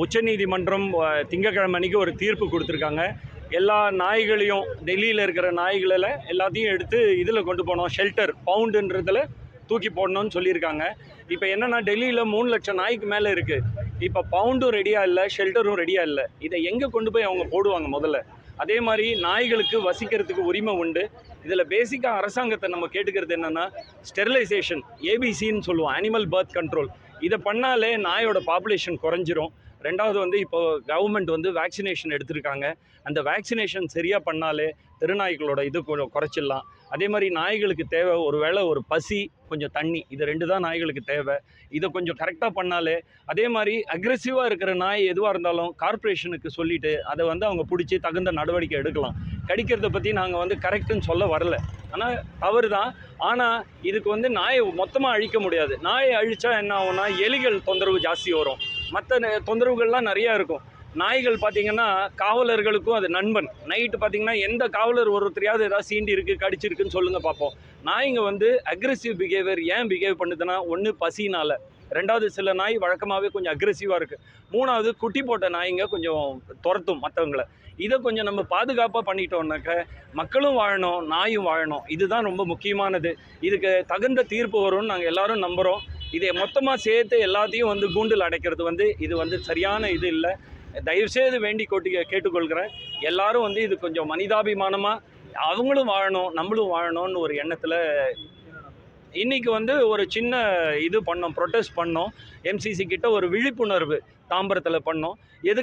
உச்சநீதிமன்றம் அஹ், திங்கட்கிழமை ஒரு தீர்ப்பு கொடுத்துருக்காங்க. எல்லா நாய்களையும் டெல்லியில் இருக்கிற நாய்களில் எல்லாத்தையும் எடுத்து இதில் கொண்டு போனோம். ஷெல்டர் பவுண்டுன்றதில் தூக்கி போடணும்னு சொல்லியிருக்காங்க. இப்போ என்னென்னா டெல்லியில் மூணு லட்சம் நாய்க்கு மேலே இருக்குது இப்போ பவுண்டும் ரெடியாக இல்லை ஷெல்டரும் ரெடியாக இல்லை. இதை எங்கே கொண்டு போய் அவங்க போடுவாங்க முதல்ல? அதே மாதிரி நாய்களுக்கு வசிக்கிறதுக்கு உரிமை உண்டு. இதில் பேசிக்காக அரசாங்கத்தை நம்ம கேட்டுக்கிறது என்னென்னா ஸ்டெரிலைசேஷன் ஏபிசின்னு சொல்லுவோம். அனிமல் பர்த் கண்ட்ரோல் இதை பண்ணாலே நாயோட பாப்புலேஷன் குறைஞ்சிரும். ரெண்டாவது வந்து இப்போது கவர்மெண்ட் வந்து வேக்சினேஷன் எடுத்திருக்காங்க. அந்த வேக்சினேஷன் சரியாக பண்ணாலே தெருநாய்களோட இது கொஞ்சம் குறைச்சிடலாம். அதே மாதிரி நாய்களுக்கு தேவை ஒரு வேளை ஒரு பசி கொஞ்சம் தண்ணி இது ரெண்டு தான் நாய்களுக்கு தேவை. இதை கொஞ்சம் கரெக்டாக பண்ணாலே அதே மாதிரி அக்ரெசிவாக இருக்கிற நாய் எதுவாக இருந்தாலும் கார்ப்பரேஷனுக்கு சொல்லிவிட்டு அதை வந்து அவங்க பிடிச்சி தகுந்த நடவடிக்கை எடுக்கலாம். கடிக்கிறத பற்றி நாங்கள் வந்து கரெக்டுன்னு சொல்ல வரல. ஆனால் தவறு தான் ஆனால் இதுக்கு வந்து நாயை மொத்தமாக அழிக்க முடியாது. நாயை அழித்தா என்ன ஆகும்னா எலிகள் தொந்தரவு ஜாஸ்தி வரும். மற்ற தொந்தரவுகள்லாம் நிறையா இருக்கும். நாய்கள் பார்த்தீங்கன்னா காவலர்களுக்கும் அது நண்பன். நைட்டு பார்த்தீங்கன்னா எந்த காவலர் ஒருத்தரையாவது ஏதாவது சீண்டி இருக்குது கடிச்சிருக்குன்னு சொல்லுங்கள் பார்ப்போம். நாய்ங்க வந்து அக்ரெசிவ் பிஹேவியர் ஏன் பிஹேவ் பண்ணுதுன்னா ஒன்று பசினால் ரெண்டாவது சில நாய் வழக்கமாகவே கொஞ்சம் அக்ரெசிவாக இருக்குது மூணாவது குட்டி போட்ட நாய்ங்க கொஞ்சம் துரத்தும் மற்றவங்களை இதை கொஞ்சம் நம்ம பாதுகாப்பாக பண்ணிட்டோம்னாக்க மக்களும் வாழணும் நாயும் வாழணும். இதுதான் ரொம்ப முக்கியமானது. இதுக்கு தகுந்த தீர்ப்பு வரும்னு நாங்கள் எல்லாரும் நம்புகிறோம் இதை மொத்தமாக சேர்த்து எல்லாத்தையும் வந்து கூண்டில் அடைக்கிறது வந்து இது வந்து சரியான இது இல்லை. தயவுசெய்து வேண்டி கொட்டி கேட்டுக்கொள்கிறேன். எல்லாரும் வந்து இது கொஞ்சம் மனிதாபிமானமாக அவங்களும் வாழணும் நம்மளும் வாழணும்னு ஒரு எண்ணத்தில் இன்றைக்கி வந்து ஒரு சின்ன இது பண்ணோம் ப்ரொட்டஸ்ட் பண்ணோம். எம்சிசி கிட்ட ஒரு விழிப்புணர்வு தாம்பரத்தில் பண்ணோம். எது